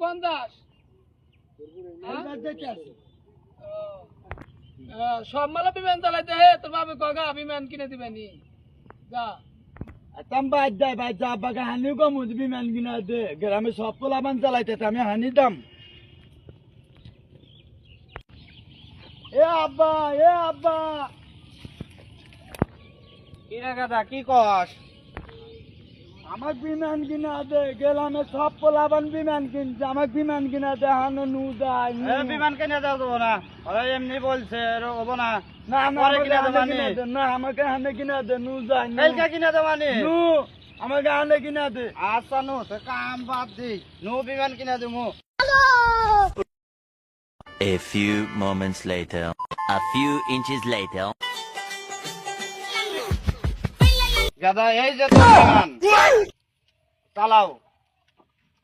পঞ্চাশ হ্যাঁ? সব মালা বিমান চালাইতে হে তোর বাবু কগা বিমান কিনে দিবেনি যা। বাদ যায় বাদ যা কম বিমান কিনা দে। গ্রামে সব পোলাবান চালাইতে আমি হানি দাম। এ আব্বা এ আব্বা। কি রে গাদা কি কস? আমার বিমান কিনা দে গেলামে সব পোলাবান বিমান কিনছে আমার বিমান কিনা দে হানো নু যায় নু। বিমান কিনে দেওয়া যাব না ওরা এমনি বলছে হব না না আমাকে কিনা হানে দেবা দে না আমাকে হানে কিনা দে নু যায়। কালকে কিনে দেওয়া নি নু আমাকে হানে কিনা দে আচ্ছা নু তো কাম বাদ দি নু বিমান কিনে দেবো A few moments later. A few inches later. গাদা এই যে চালাও।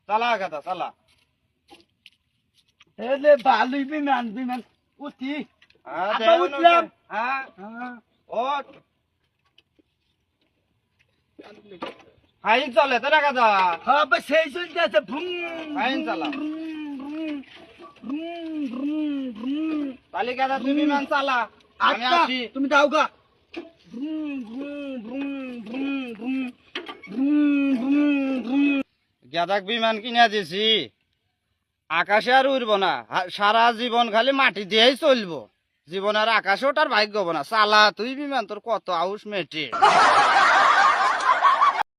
চালা গাদা চালা। এলে ভালোই বিমান বিমান। উঠি। হ্যাঁ, উঠলাম। হ্যাঁ হ্যাঁ। ওঠ। ফাইন চলে তো না গাদা? হ্যাঁ বা সেই চলতে আছে। ফাইন চালা। তাহলে গাদা তুই বিমান চালা। আমি আচ্ছা আসি তুমি দাও গা। গাদাক বিমান কিনা দিছি। আকাশে আর উড়ব না। সারা জীবন খালি মাটি দিয়েই চলব। জীবন আর আকাশে ওটার ভাগ্য না। চালা, তুই বিমান, তোর কত আউস মেটে